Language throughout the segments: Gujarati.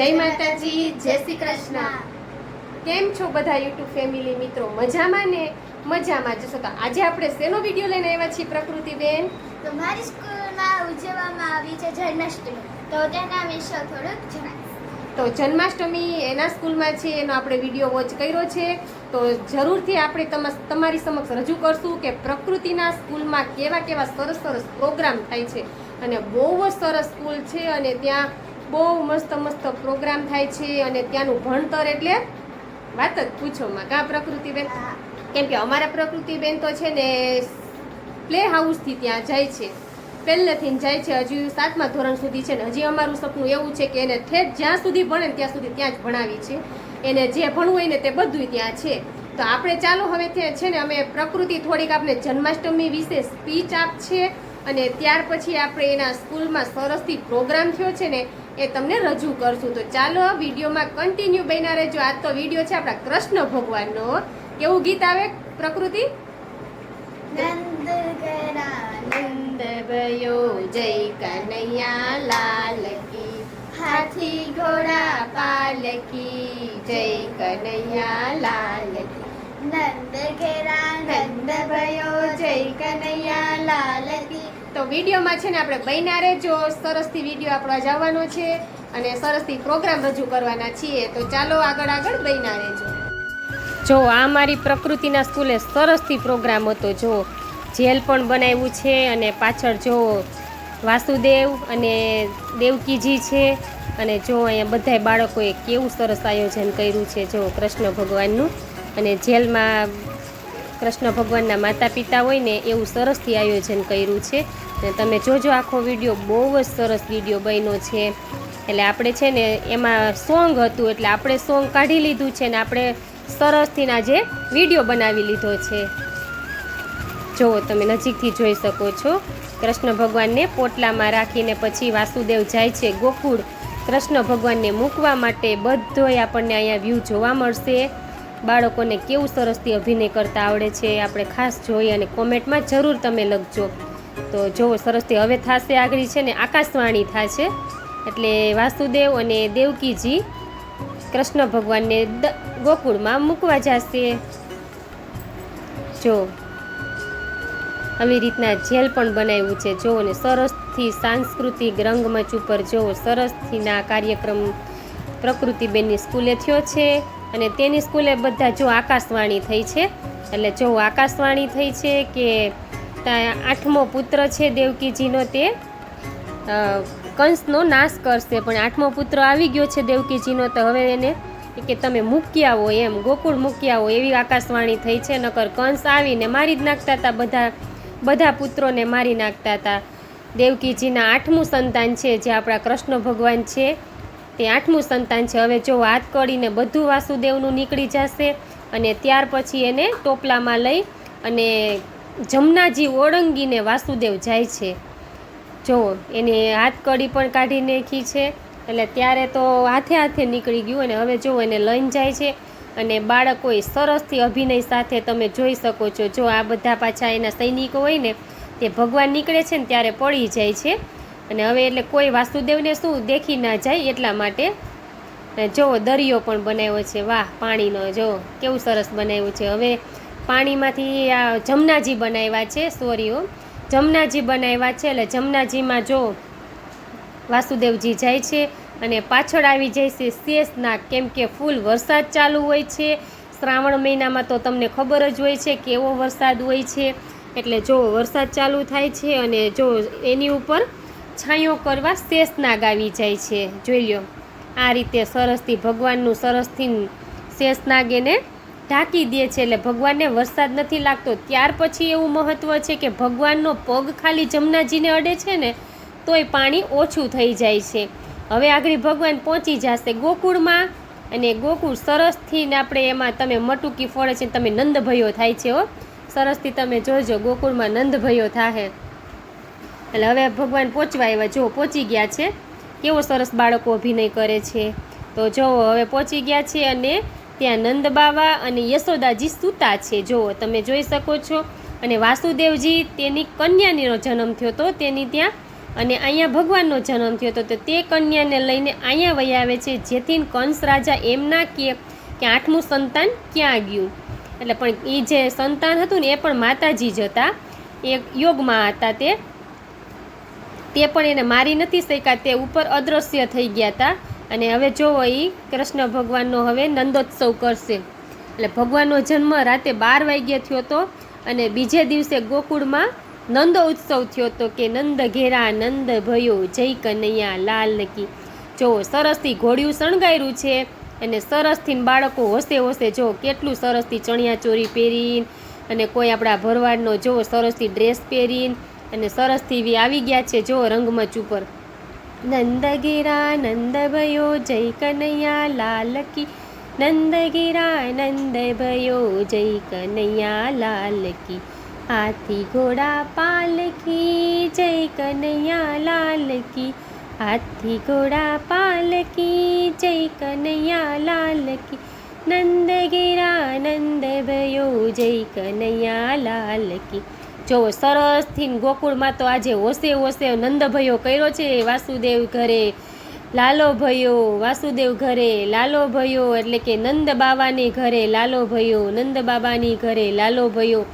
જય માતાજી જય શ્રી કૃષ્ણ. કેમ છો બધા યુટ્યુબ ફેમિલી મિત્રો? મજામાં ને? મજામાં. જશો તો આજે આપણે શેનો વીડિયો લઈને આવ્યા છીએ પ્રકૃતિ બેન? તો મારી સ્કૂલમાં ઉજવવામાં આવી છે જન્માષ્ટમી. તો તેના વિશે થોડુંક જણાવીશ. તો જન્માષ્ટમી એના સ્કૂલમાં છે એનો આપણે વીડિયો વોચ કર્યો છે. તો જરૂરથી આપણે તમા- તમારી સમક્ષ રજૂ કરશું કે પ્રકૃતિના સ્કૂલમાં કેવા કેવા સરસ સરસ પ્રોગ્રામ થાય છે. અને બહુ જ સરસ સ્કૂલ છે અને ત્યાં બહુ મસ્ત મસ્ત પ્રોગ્રામ થાય છે અને ત્યાંનું ભણતર એટલે વાત જ પૂછોમાં. કા પ્રકૃતિબેન. કેમ કે અમારા પ્રકૃતિબેન તો છે ને પ્લે હાઉસથી ત્યાં જાય છે. પહેલેથી જાય છે, હજી સાતમા ધોરણ સુધી છે ને હજી અમારું સપનું એવું છે કે એને ઠેઠ જ્યાં સુધી ભણે ત્યાં સુધી ત્યાં જ ભણાવી છે. એને જે ભણવું હોય ને તે બધું ત્યાં છે. તો આપણે ચાલો હવે ત્યાં છે ને અમે પ્રકૃતિ થોડીક આપણે જન્માષ્ટમી વિશે સ્પીચ આપ છે અને ત્યાર પછી આપણે એના સ્કૂલમાં સરસથી પ્રોગ્રામ થયો છે ને એ તમને રજૂ કરશું. તો ચાલો વિડીયોમાં કન્ટિન્યુ બન્યા રહેજો. આજ તો વીડિયો છે આપણા કૃષ્ણ ભગવાનનો. કેવું ગીત આવે પ્રકૃતિ? જય કનૈયા લાલ હાથી ઘોડા પાલકી જય કનૈયા લાલ નંદ ઘેરા નંદ ભયો જય કનૈયા લાલ કી. તો વિડીયોમાં છે ને આપણે બન્યા રહેજો. સરસથી વીડિયો આપણો જવાનો છે અને સરસથી પ્રોગ્રામ રજૂ કરવાના છીએ. તો ચાલો આગળ આગળ બન્યા રહેજો. જો આ મારી પ્રકૃતિના સ્કૂલે સરસથી પ્રોગ્રામ હતો, જો જેલ પણ બનાવ્યું છે અને પાછળ જો વાસુદેવ અને દેવકીજી છે અને જો અહીંયા બધાય બાળકોએ કેવું સરસ આયોજન કર્યું છે, જો કૃષ્ણ ભગવાનનું. અને જેલમાં કૃષ્ણ ભગવાનના માતા પિતા હોય ને એવું સરસથી આયોજન કર્યું છે. તમે જોજો, આખો વીડિયો બહુ જ સરસ વીડિયો બન્યો છે. એટલે આપણે છે ને એમાં સોંગ હતું, એટલે આપણે સોંગ કાઢી લીધું છે ને આપણે સરસથી આજે વીડિયો બનાવી લીધો છે. જો તમે નજીકથી જોઈ શકો છો. કૃષ્ણ ભગવાનને પોટલામાં રાખીને પછી વાસુદેવ જાય છે ગોકુળ. કૃષ્ણ ભગવાનને મૂકવા માટે બધોય આપણને અહીંયા વ્યૂ જોવા મળશે. બાળકોને કેવું સરસથી અભિનય કરતા આવડે છે આપણે ખાસ જોઈ અને કોમેન્ટમાં જરૂર તમે લખજો. તો જોવો સરસથી હવે થશે આગળ છે ને આકાશવાણી થશે. એટલે વાસુદેવ અને દેવકીજી કૃષ્ણ ભગવાનને ગોકુળમાં મૂકવા જશે. જો, આવી રીતના જેલ પણ બનાવ્યું છે. જોવો અને સરસથી સાંસ્કૃતિક રંગમંચ ઉપર જોવો સરસથી ના કાર્યક્રમ પ્રકૃતિબેનની સ્કૂલે થયો છે. અને તેની સ્કૂલે બધા જો આકાશવાણી થઈ છે, એટલે જો આકાશવાણી થઈ છે કે આઠમો પુત્ર છે દેવકીજીનો તે કંસનો નાશ કરશે, પણ આઠમો પુત્ર આવી ગયો છે દેવકીજીનો, તો હવે એને કે તમે મૂકી આવો એમ, ગોકુળ મૂકી આવો એવી આકાશવાણી થઈ છે, નકર કંસ આવીને મારી જ નાખતા હતા બધા બધા પુત્રોને મારી નાખતા હતા દેવકીજીના આઠમું સંતાન છે, જે આપણા કૃષ્ણ ભગવાન છે તે આઠમું સંતાન છે. હવે જો હાથ કડીને બધું વાસુદેવનું નીકળી જશે અને ત્યાર પછી એને ટોપલામાં લઈ અને જમનાજી ઓળંગીને વાસુદેવ જાય છે. જો એને હાથ કડી પણ કાઢી નાખી છે. એટલે ત્યારે તો હાથે હાથે નીકળી ગયું અને હવે જો એને લઈને જાય છે અને બાળકોએ સરસથી અભિનય સાથે તમે જોઈ શકો છો. જો આ બધા પાછા એના સૈનિકો હોય ને, તે ભગવાન નીકળે છે ને ત્યારે પડી જાય છે. અને હવે એટલે કોઈ વાસુદેવને શું દેખી ના જાય એટલા માટે? જો, દરિયો પણ બનાવ્યો છે, વાહ, પાણીનો, જો, કેવું સરસ બનાવ્યું છે. હવે પાણીમાંથી આ જમનાજી બનાવ્યા છે સોરીઓ જમનાજી બનાવ્યા છે, એટલે જમનાજીમાં જો વાસુદેવજી જાય છે અને પાછળ આવી જાય છે શેષનાગ. કેમ કે ફૂલ વરસાદ ચાલુ હોય છે. શ્રાવણ મહિનામાં તો તમને ખબર જ હોય છે કેવો વરસાદ હોય છે. એટલે જો વરસાદ ચાલુ થાય છે અને જો એની ઉપર છાંયો કરવા શેષનાગ આવી જાય છે. જોઈ લ્યો, આ રીતે સરસથી ભગવાનનું સરસથી શેષનાગ એને ઢાંકી દે છે. એટલે ભગવાનને વરસાદ નથી લાગતો. ત્યાર પછી એવું મહત્ત્વ છે કે ભગવાનનો પગ ખાલી જમનાજીને અડે છે ને, તોય પાણી ઓછું થઈ જાય છે. હવે આગળ ભગવાન પહોંચી જશે ગોકુળમાં અને ગોકુળ સરસથી ને આપણે એમાં તમે મટુકી ફોડે છે તમે નંદભયો થાય છે હો. સરસથી તમે જોજો, ગોકુળમાં નંદભયો થાય એટલે હવે ભગવાન પહોંચવા આવ્યા. જો પહોંચી ગયા છે. કેવો સરસ બાળકો અભિનય કરે છે. તો જો હવે પહોંચી ગયા છે અને ત્યાં નંદબાવા અને યશોદાજી સૂતા છે. જો તમે જોઈ શકો છો. અને વાસુદેવજી તેની કન્યાનો જન્મ થયો તો તેની ત્યાં અને અહીંયા ભગવાનનો જન્મ થયો હતો. તો તે કન્યાને લઈને અહીંયા વહી આવે છે. જેથી કંસ રાજા એમ ના કહે કે આઠમું સંતાન ક્યાં ગયું? એટલે પણ એ જે સંતાન હતું ને, એ પણ માતાજી જ હતા. એ યોગમાં હતા તે. તે પણ એને મારી નથી શક્યા, તે ઉપર અદૃશ્ય થઈ ગયા હતા અને હવે જોવો એ કૃષ્ણ ભગવાનનો હવે નંદોત્સવ કરશે. એટલે ભગવાનનો જન્મ રાતે બાર વાગ્યે થયો હતો અને બીજે દિવસે ગોકુળમાં નંદો ઉત્સવ થયો હતો કે નંદ ઘેરા, નંદ ભયો, જય કનૈયા, લાલ નકી જો સરસથી ઘોડિયું શણગાર્યું છે અને સરસથી બાળકો હોશે હોશે જો કેટલું સરસથી ચણિયા ચોરી પહેરીને અને કોઈ આપણા ભરવાડનો જો સરસથી ડ્રેસ પહેરીને અને સરસથી બી આવી ગયા છે, જો રંગમંચ ઉપર. નંદ ગીરા નંદ ભયો જય કનૈયા, લાલ કી. નંદ ગીરા નંદ ભયો જય કનૈયા, લાલ કી. હાથી ઘોડા પાલકી જય કનૈયા, લાલ કી. હાથી ઘોડા પાલકી જય કનૈયા, લાલ કી. નંદ ગીરા નંદ ભયો જય કનૈયા, લાલ કી. જો સરસથી ગોકુળમાં તો આજે ઓસે ઓસે નંદભયો કર્યો છે વાસુદેવ ઘરે. લાલો ભયો વાસુદેવ ઘરે લાલો ભયો એટલે કે નંદ બાબાની ઘરે લાલો ભયો નંદ બાબાની ઘરે લાલો ભયો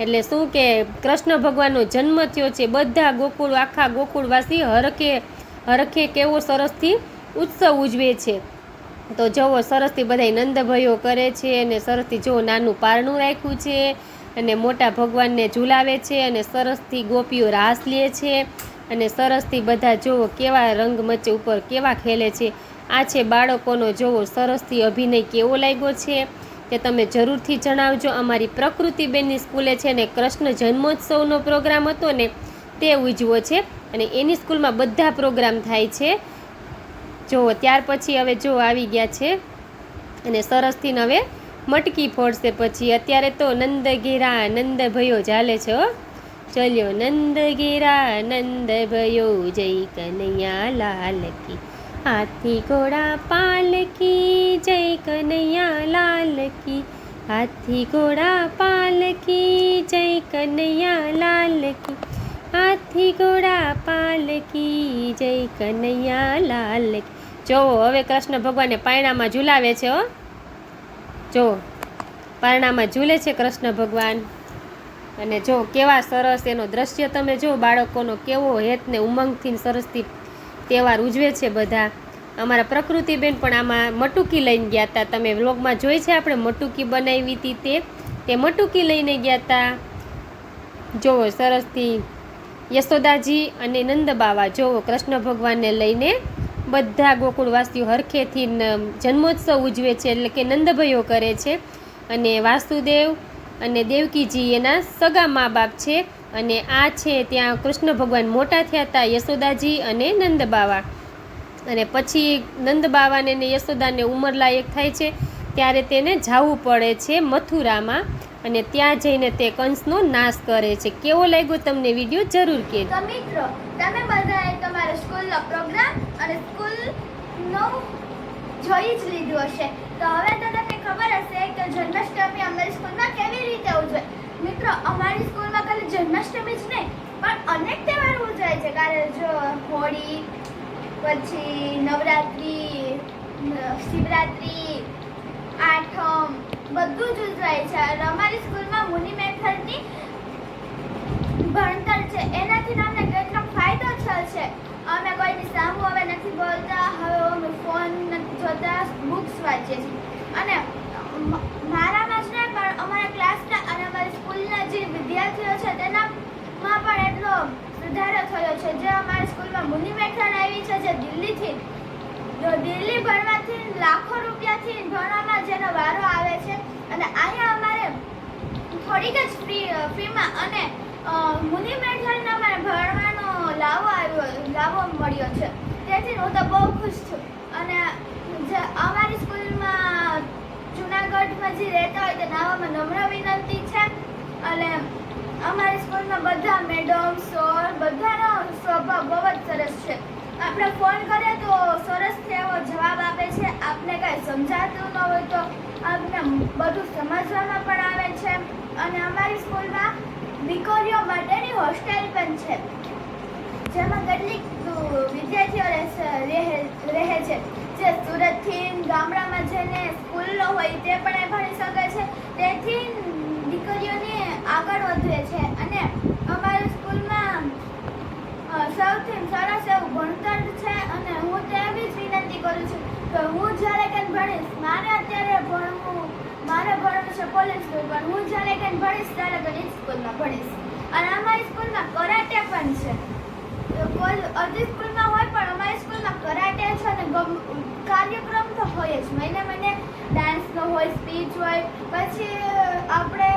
એટલે શું કે, કૃષ્ણ ભગવાનનો જન્મ થયો છે. બધા ગોકુળ, આખા ગોકુળવાસી હરખે હરખે કેવો સરસથી ઉત્સવ ઉજવે છે. તો જુઓ સરસથી બધાય નંદભયો કરે છે અને સરસથી જો નાનું પારણું રાખ્યું છે. અને મોટા ભગવાનને ઝુલાવે છે અને સરસથી ગોપીઓ રાસ લે છે અને સરસથી બધા જોવો કેવા રંગમંચ ઉપર કેવા ખેલે છે. આ છે બાળકોનો જોવો સરસથી અભિનય કેવો લાગ્યો છે તે તમે જરૂરથી જણાવજો. અમારી પ્રકૃતિબેનની સ્કૂલે છે ને કૃષ્ણ જન્મોત્સવનો પ્રોગ્રામ હતો ને તે ઉજવો છે અને એની સ્કૂલમાં બધા પ્રોગ્રામ થાય છે. જુઓ ત્યાર પછી હવે જો આવી ગયા છે અને સરસથી હવે મટકી ફોડશે પછી. અત્યારે તો નંદ ઘેરા, નંદ ભયો ચાલે છે ચલ્યો, નંદ ઘેરા, નંદ ભયો, જય કનૈયા લાલ કી. હાથી ઘોડા પાલકી જય કનૈયા લાલ કી. હાથી ઘોડા પાલકી જય કનૈયા લાલ કી. હાથી ઘોડા પાલકી જય કનૈયા લાલ કી. જોવો હવે કૃષ્ણ ભગવાનને પાયણામાં ઝુલાવે છે, હો. જો, પારણામાં ઝૂલે છે કૃષ્ણ ભગવાન. અને જો, કેવા સરસ એનો દ્રશ્ય તમે જો, બાળકોનો કેવો હેતને ઉમંગથી સરસથી તહેવાર ઉજવે છે બધા. અમારા પ્રકૃતિબેન પણ આમાં મટુકી લઈને ગયા હતા તમે વ્લોગમાં જોઈ છે આપણે મટુકી બનાવી હતી તે? તે મટુકી લઈને ગયા હતા જોવો સરસથી યશોદાજી અને નંદબાવા જોવો કૃષ્ણ ભગવાનને લઈને બધા ગોકુળવાસીઓ હરખેથી જન્મોત્સવ ઉજવે છે એટલે કે નંદભયો કરે છે. અને વાસુદેવ અને દેવકીજી એના સગા મા બાપ છે અને આ છે ત્યાં કૃષ્ણ ભગવાન મોટા થયા હતા યશોદાજી અને નંદબાવા. અને પછી નંદબાવાને ને યશોદાને ઉંમરલાયક થાય છે ત્યારે તેને જવું પડે છે મથુરામાં અને ત્યાં જઈને તે કંસનો નાશ કરે છે. કેવો લાગ્યો તમને વીડિયો? જરૂર કે મિત્રો, તમે બધાએ તમારા સ્કૂલનો પ્રોગ્રામ અને સ્કૂલનો જોઈ જ લીધું હશે. તો હવે તમને ખબર હશે કે જન્માષ્ટમી અમારી સ્કૂલમાં કેવી રીતે ઉજવે મિત્રો, અમારી સ્કૂલમાં ખાલી જન્માષ્ટમી જ નહીં, પણ અનેક તહેવાર ઉજવાય છે. કારણ જો હોળી, પછી નવરાત્રી, શિવરાત્રિ, આઠમ, બધું જ ઉજવાય છે. અને અમારી સ્કૂલમાં મુનિ મેથડની ભણતર છે. એનાથી અમને કેટલો ફાયદો થયો છે અમે કોઈની સામું હવે નથી બોલતા. હવે અમે ફોન નથી જોતા બુક્સ વાંચીએ છીએ. અને મારામાં જ નહીં, પણ અમારા ક્લાસના અને અમારી સ્કૂલના જે વિદ્યાર્થીઓ છે, તેનામાં પણ એટલો સુધારો થયો છે. જે અમારી સ્કૂલમાં મુનિ મેથડ આવી છે, જે દિલ્હીથી દિલ્હી ભણવાથી લાખો રૂપિયાથી ભણવામાં જેનો વારો આવે છે. અને અહીંયા અમારે થોડીક જ ફ્રી ફીમાં અને મુનિ મેથડને અમારે ભણવાનો લાવો આવ્યો, લાવો મળ્યો છે. તેથી હું તો બહુ ખુશ છું. અને અમારી સ્કૂલમાં જુનાગઢમાં જે રહેતા હોય તે નાવામાં નમ્ર વિનંતી છે. અને અમારી સ્કૂલમાં બધા મેડમ સર બધાનો સ્વભાવ બહુ જ સરસ છે. આપણે ફોન કરીએ તો સરસથી એવો જવાબ આપે છે. આપને કાંઈ સમજાતું ન હોય તો આપને બધું સમજવામાં પણ આવે છે. અને અમારી સ્કૂલમાં દીકરીઓ માટેની હોસ્ટેલ પણ છે. જેમાં કેટલીક વિદ્યાર્થીઓ રહે- છે. જે સુરતથી ગામડામાં જઈને સ્કૂલો હોય તે પણ એ ભણી શકે છે. તેથી દીકરીઓને આગળ વધે છે. અને અમારી સ્કૂલમાં સૌથી સરસ એવું ભણતર છે અને હું તેવી જ વિનંતી કરું છું કે હું જ્યારે કંઈ ભણીશ, મારે અત્યારે ભણવું મારે ભણવું છે કોલેજ સ્કૂલ પણ હું જ્યારે કંઈ ભણીશ ત્યારે કંઈ સ્કૂલમાં ભણીશ. અને અમારી સ્કૂલમાં કરાટે પણ છે. અડધી સ્કૂલમાં હોય પણ અમારી સ્કૂલમાં કરાટે છે અને કાર્યક્રમ તો હોય જ. મહિને મહિને ડાન્સનો હોય સ્પીચ હોય. પછી આપણે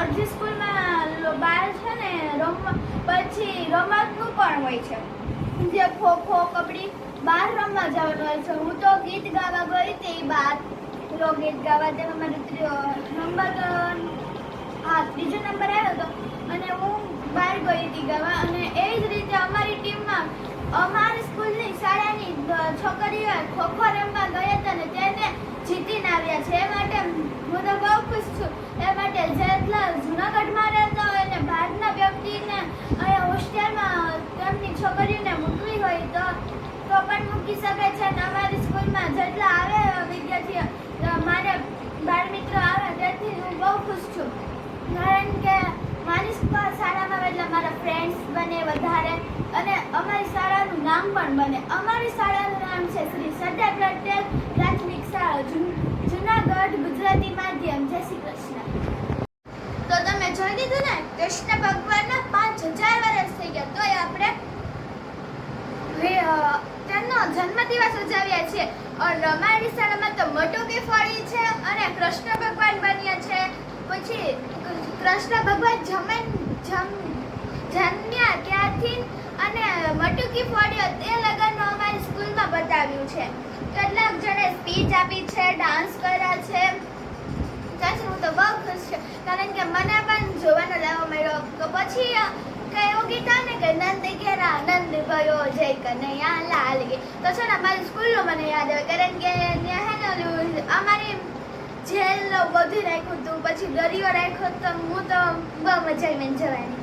અડધી સ્કૂલમાં બાર છે ને રમ, પછી રમતનું પણ હોય છે. જે ખો ખો કબડ્ડી બહાર રમવા જવાનું હોય છે. હું તો ગીત ગાવા ગઈ હતી બહાર લોકગીત ગાવા તેમાં મારો નંબર હા ત્રીજો નંબર આવ્યો હતો અને હું બહાર ગઈ હતી ગાવા. અને એ જ રીતે અમારી ટીમમાં અમારી સ્કૂલની શાળાની છોકરીઓ ખોખો રમવા ગયા હતા ને તેને જીતીને આવ્યા છે. એ માટે હું તો બહુ ખુશ છું. એ માટે જેટલા જુનાગઢમાં રહેતા હોય ને બહારના વ્યક્તિને અહીંયા હોસ્ટેલમાં તેમની છોકરીઓને મૂકવી હોય તો તો પણ મૂકી શકે છે. અને અમારી સ્કૂલમાં જેટલા આવે વિદ્યાર્થીઓ અ, મારે બાળ મિત્રો આવે તેથી હું બહુ ખુશ છું. કારણ કે મારી સ્કૂલ- શાળામાં એટલે મારા ફ્રેન્ડ્સ બને વધારે અને અમારી શાળાનું નામ પણ બને. અમારી શાળાનું નામ છે શ્રી સરદાર પટેલ પ્રાથમિક શાળા જુનાગઢ ગુજરાતી માધ્યમ. જય શ્રી કૃષ્ણ. તો તમે જોઈ દીધું ને? કૃષ્ણ ભગવાનના પાંચ હજાર વર્ષ થઈ ગયા. તોય આપણે તેમનો ઉજવ્યા છે અને અમારી શાળામાં તો મટુકી ફળી છે અને કૃષ્ણ ભગવાન બન્યા છે. પછી કૃષ્ણ ભગવાન જમન, જમ જન્મ્યા ત્યારથી અને મટુકી ફોડ્યો તે લગનનું અમારી સ્કૂલમાં બતાવ્યું છે. કેટલાક જણે સ્પીચ આપી છે ડાન્સ કર્યા છે. ત્યાંથી હું તો બહુ ખુશ છું. કારણ કે મને પણ જોવાનો લાવો મળ્યો. તો પછી અ, ગીતા ને કે નંદ ઘેરા નંદ ભયો જય કનૈયા લાલ. ગે તો છે ને મારી સ્કૂલનો મને યાદ આવે કારણ કે ત્યાં હે ને અમારી જેલ બધું રાખ્યું હતું પછી દરિયો રાખ્યો તો હું તો બહુ મજા આવી જવાની.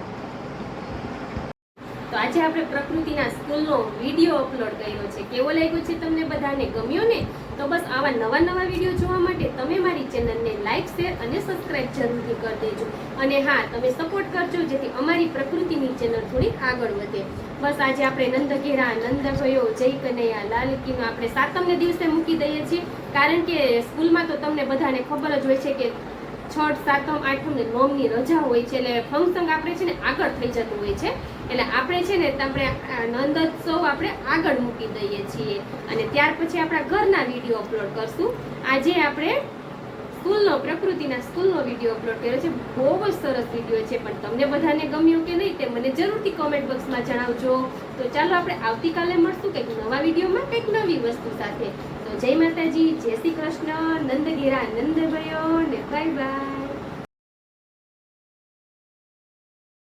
તો આજે આપણે પ્રકૃતિના સ્કૂલનો વીડિયો અપલોડ કર્યો છે. કેવો લાગ્યો છે તમને બધાને? ગમ્યો ને? તો બસ આવા નવા નવા વીડિયો જોવા માટે તમે મારી ચેનલને લાઈક શેર અને સબસ્ક્રાઇબ જરૂરથી કરી દેજો. અને હા, તમે સપોર્ટ કરજો, જેથી અમારી પ્રકૃતિની ચેનલ થોડી આગળ વધે. બસ આજે આપણે નંદઘેરા નંદ ગયો, જય કનૈયા, લાલ કીનો આપણે સાતમને દિવસે મૂકી દઈએ છીએ. કારણ કે સ્કૂલમાં તો તમને બધાને ખબર જ હોય છે કે છઠ, સાતમ, આઠમ ને નોમની રજા હોય છે, એટલે ફંક્શન આપણે છે ને આગળ થઈ જતું હોય છે. એટલે આપણે છે ને આપણે નંદોત્સવ આપણે આગળ મૂકી દઈએ છીએ. અને ત્યાર પછી આપણા ઘરના વીડિયો અપલોડ કરશું. આજે આપણે સ્કૂલનો, પ્રકૃતિના સ્કૂલનો વીડિયો અપલોડ કર્યો છે. બહુ જ સરસ વીડિયો છે. પણ તમને બધાને ગમ્યો કે નહીં તે મને જરૂરથી કોમેન્ટ બોક્સમાં જણાવજો. તો ચાલો આપણે આવતીકાલે મળશું કંઈક નવા વિડીયોમાં કંઈક નવી વસ્તુ સાથે. તો જય માતાજી, જય શ્રી કૃષ્ણ. નંદગીરા નંદ ગયો ને બાય બાય